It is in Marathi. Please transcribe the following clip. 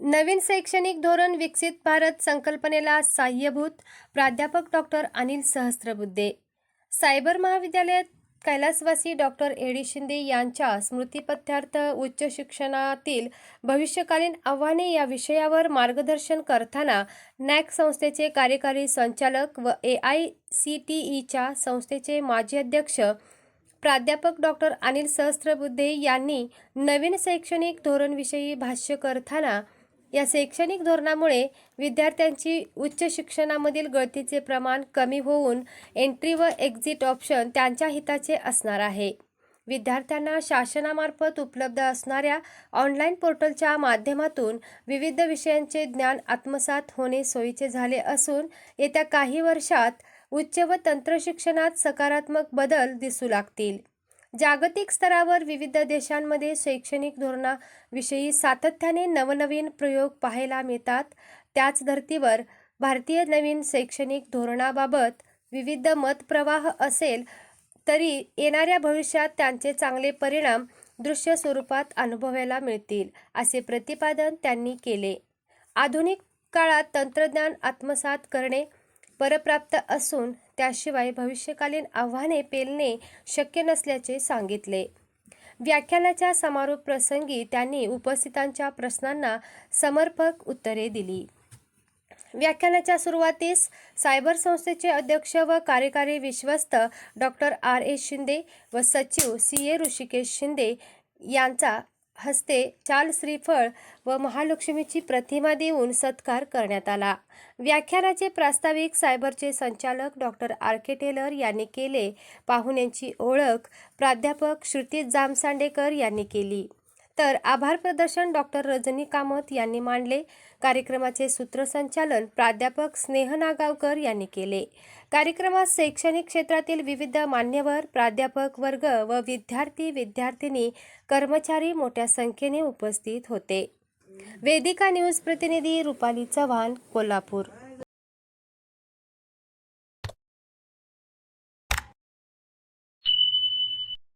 नवीन शैक्षणिक धोरण विकसित भारत संकल्पनेला सहाय्यभूत प्राध्यापक डॉक्टर अनिल सहस्त्रबुद्धे. सायबर महाविद्यालयात कैलासवासी डॉक्टर एडी शिंदे यांच्या स्मृतीपथ्यार्थ उच्च शिक्षणातील भविष्यकालीन आव्हाने या विषयावर मार्गदर्शन करताना नॅक संस्थेचे कार्यकारी संचालक व ए आय सी टी ईच्या संस्थेचे माजी अध्यक्ष प्राध्यापक डॉक्टर अनिल सहस्त्रबुद्धे यांनी नवीन शैक्षणिक धोरणविषयी भाष्य करताना या शैक्षणिक धोरणामुळे विद्यार्थ्यांची उच्च शिक्षणामधील गळतीचे प्रमाण कमी होऊन एंट्री व एक्झिट ऑप्शन त्यांच्या हिताचे असणार आहे. विद्यार्थ्यांना शासनामार्फत उपलब्ध असणाऱ्या ऑनलाईन पोर्टलच्या माध्यमातून विविध विषयांचे ज्ञान आत्मसात होणे सोयीचे झाले असून येत्या काही वर्षात उच्च व तंत्रशिक्षणात सकारात्मक बदल दिसू लागतील. जागतिक स्तरावर विविध देशांमध्ये शैक्षणिक धोरणाविषयी सातत्याने नवनवीन प्रयोग पाहायला मिळतात. त्याच धर्तीवर भारतीय नवीन शैक्षणिक धोरणाबाबत विविध मतप्रवाह असेल तरी येणाऱ्या भविष्यात त्यांचे चांगले परिणाम दृश्य स्वरूपात अनुभवायला मिळतील असे प्रतिपादन त्यांनी केले. आधुनिक काळात तंत्रज्ञान आत्मसात करणे परप्राप्त असून त्याशिवाय भविष्यकालीन आव्हाने पेलणे शक्य नसल्याचे सांगितले. व्याख्यानाच्या समारोप प्रसंगी त्यांनी उपस्थितांच्या प्रश्नांना समर्पक उत्तरे दिली. व्याख्यानाच्या सुरुवातीस सायबर संस्थेचे अध्यक्ष व कार्यकारी विश्वस्त डॉक्टर आर ए शिंदे व सचिव सी ए ऋषिकेश शिंदे यांचा हस्ते चाल श्रीफळ व महालक्ष्मीची प्रतिमा देऊन सत्कार करण्यात आला. व्याख्यानाचे प्रास्ताविक सायबरचे संचालक डॉक्टर आर. के. टेलर यांनी केले. पाहुण्यांची ओळख प्राध्यापक श्रुती जामसांडेकर यांनी केली. तर आभार प्रदर्शन डॉक्टर रजनी कामत यांनी मांडले. कार्यक्रमाचे सूत्रसंचालन प्राध्यापक स्नेह नागावकर यांनी केले. कार्यक्रमात शैक्षणिक क्षेत्रातील विविध मान्यवर प्राध्यापक वर्ग व विद्यार्थी विद्यार्थिनी कर्मचारी मोठ्या संख्येने उपस्थित होते. वेदिका न्यूज प्रतिनिधी रुपाली चव्हाण कोल्हापूर.